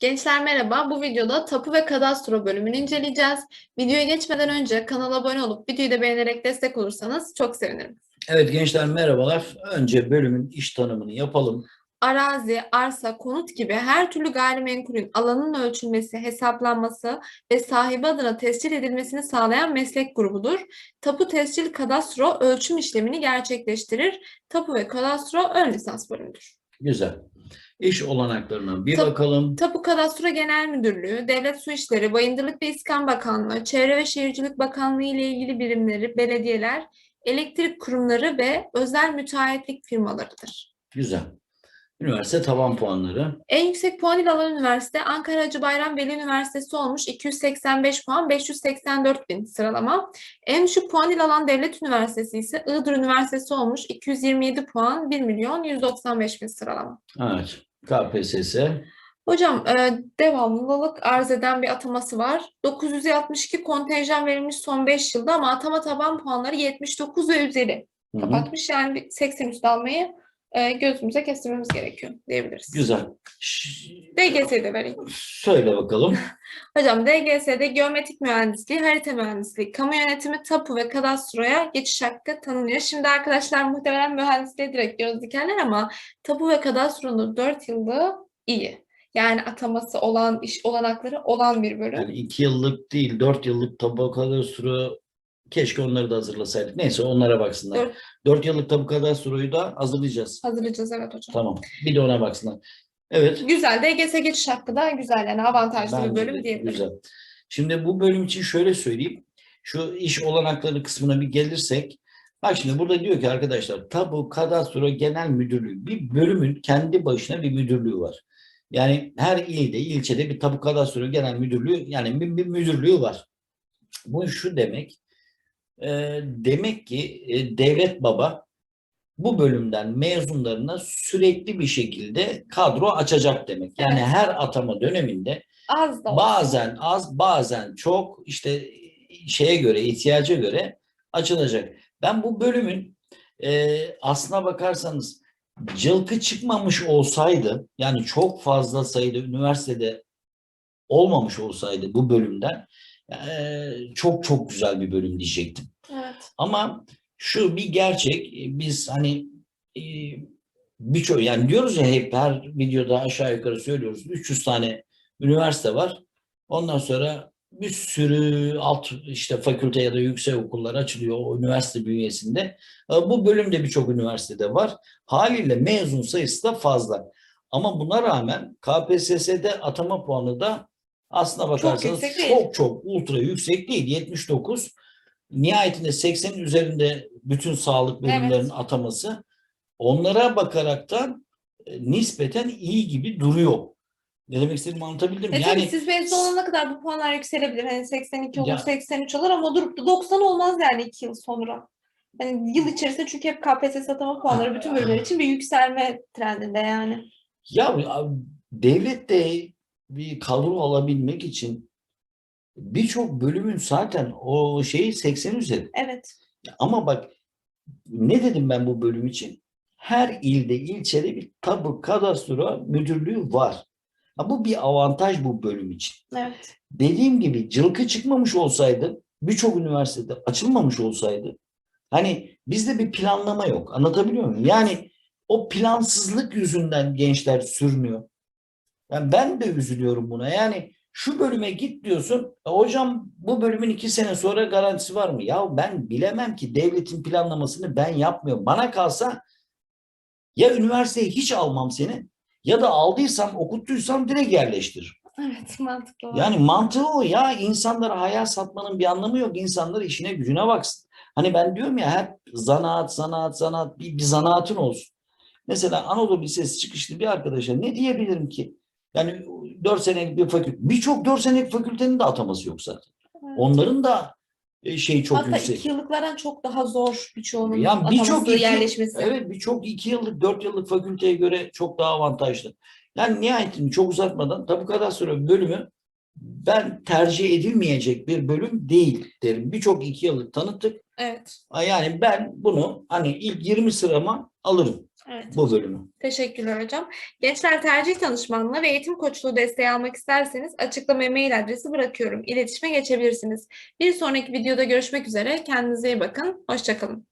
Gençler merhaba. Bu videoda tapu ve kadastro bölümünü inceleyeceğiz. Videoya geçmeden önce kanala abone olup videoyu da beğenerek destek olursanız çok sevinirim. Evet gençler merhabalar. Önce bölümün iş tanımını yapalım. Arazi, arsa, konut gibi her türlü gayrimenkulün alanının ölçülmesi, hesaplanması ve sahibi adına tescil edilmesini sağlayan meslek grubudur. Tapu tescil kadastro ölçüm işlemini gerçekleştirir. Tapu ve kadastro ön lisans bölümüdür. Güzel. İş olanaklarına bir Tab- bakalım. Tapu Kadastro Genel Müdürlüğü, Devlet Su İşleri, Bayındırlık ve İskan Bakanlığı, Çevre ve Şehircilik Bakanlığı ile ilgili birimleri, belediyeler, elektrik kurumları ve özel müteahhitlik firmalarıdır. Güzel. Üniversite tavan puanları. En yüksek puan ile alan üniversite Ankara Hacı Bayram Veli Üniversitesi olmuş 285 puan 584 bin sıralama. En düşük puan ile alan devlet üniversitesi ise Iğdır Üniversitesi olmuş 227 puan 1 milyon 195 bin sıralama. Evet. KPSS. Hocam e, devamlılık arz eden bir ataması var. 962 kontenjan verilmiş son 5 yılda ama atama taban puanları 79 ve üzeri Hı hı. kapatmış. Yani bir 80 üstü almayı e, gözümüze kestirmemiz gerekiyor diyebiliriz. Güzel. Ş- DGS'yi de vereyim. Söyle bakalım. Hocam DGS'de geometrik mühendisliği, harita mühendisliği, kamu yönetimi, tapu ve kadastroya geçiş hakkı tanınıyor. Şimdi arkadaşlar muhtemelen mühendisliğe direkt göz dikerler ama tapu ve kadastronun 4 yıllığı iyi. Yani ataması olan, iş olanakları olan bir bölüm. Yani iki yıllık değil, dört yıllık tabu kadastro keşke onları da hazırlasaydık. Neyse onlara baksınlar. Dört. Dört yıllık tabu kadastroyu da hazırlayacağız. Hazırlayacağız evet hocam. Tamam. Bir de ona baksınlar. Evet. Güzel. DGS geçiş hakkı da güzel yani avantajlı bir Bence bölüm de diyebilirim. Güzel. Şimdi bu bölüm için şöyle söyleyeyim. Şu iş olanakları kısmına bir gelirsek. Bak şimdi burada diyor ki arkadaşlar tabu kadastro genel müdürlüğü bir bölümün kendi başına bir müdürlüğü var. Yani her ilde, ilçede bir tabu kadastro genel müdürlüğü yani bir, bir müdürlüğü var. Bu şu demek. E, demek ki e, devlet baba bu bölümden mezunlarına sürekli bir şekilde kadro açacak demek. Yani Evet. her atama döneminde Az da bazen az bazen çok işte şeye göre ihtiyaca göre açılacak. Ben bu bölümün e, aslına bakarsanız cılkı çıkmamış olsaydı yani çok fazla sayıda üniversitede olmamış olsaydı bu bölümden e, çok çok güzel bir bölüm diyecektim. Evet. Ama şu bir gerçek e, biz hani e, birçok yani diyoruz ya hep her videoda aşağı yukarı söylüyoruz 300 tane üniversite var. Ondan sonra bir sürü alt işte fakülte ya da yüksek okullar açılıyor o üniversite bünyesinde. E, Bu bölümde birçok üniversitede var. Haliyle mezun sayısı da fazla. Ama buna rağmen KPSS'de atama puanı da aslına bakarsanız değil. çok çok ultra yüksek değil. 79 nihayetinde 80'in üzerinde bütün sağlık bölümlerinin Evet. ataması onlara bakaraktan e, nispeten iyi gibi duruyor. Ne demek istediğimi anlatabildim? E Yani tabii siz mezun olana kadar bu puanlar yükselebilir. Hani 82 olur, Ya- 83 olur ama durup da 90 olmaz yani 2 yıl sonra. Hani yıl içerisinde çünkü hep KPSS atama puanları bütün bölümler için bir yükselme trendinde yani. Ya devlet de bir kadro alabilmek için birçok bölümün zaten o şeyi 80 üzeri. Evet. Ama bak ne dedim ben bu bölüm için? Her ilde, ilçede bir tabu kadastro müdürlüğü var. Ha, bu bir avantaj bu bölüm için. Evet. Dediğim gibi cılkı çıkmamış olsaydı, birçok üniversitede açılmamış olsaydı, hani bizde bir planlama yok. Anlatabiliyor muyum? Yani o plansızlık yüzünden gençler sürünüyor. Yani ben de üzülüyorum buna. Yani şu bölüme git diyorsun. "E hocam bu bölümün iki sene sonra garantisi var mı? Ya ben bilemem ki devletin planlamasını ben yapmıyorum. Bana kalsa ya üniversiteye hiç almam seni ya da aldıysam okuttuysam direkt yerleştiririm. Evet mantıklı. Yani mantığı o ya. İnsanlara hayal satmanın bir anlamı yok. İnsanlar işine gücüne baksın. Hani ben diyorum ya hep zanaat, zanaat, zanaat bir, bir zanaatın olsun. Mesela Anadolu Lisesi çıkışlı bir arkadaşa ne diyebilirim ki? Yani 4 senelik bir fakülte. Birçok 4 senelik fakültenin de ataması yok zaten. Evet. Onların da şey çok Hatta yüksek. iki yıllıklardan çok daha zor birçoğunun Yani birçok ataması, iki- yerleşmesi. Evet birçok 2 yıllık 4 yıllık fakülteye göre çok daha avantajlı. Yani nihayetinde çok uzatmadan tabu kadastro bölümü ben tercih edilmeyecek bir bölüm değil derim. Birçok 2 yıllık tanıttık. Evet. Yani ben bunu hani ilk 20 sırama alırım Evet. bu bölümü. Teşekkürler hocam. Gençler tercih danışmanlığı ve eğitim koçluğu desteği almak isterseniz açıklamaya mail adresi bırakıyorum. İletişime geçebilirsiniz. Bir sonraki videoda görüşmek üzere. Kendinize iyi bakın. Hoşçakalın.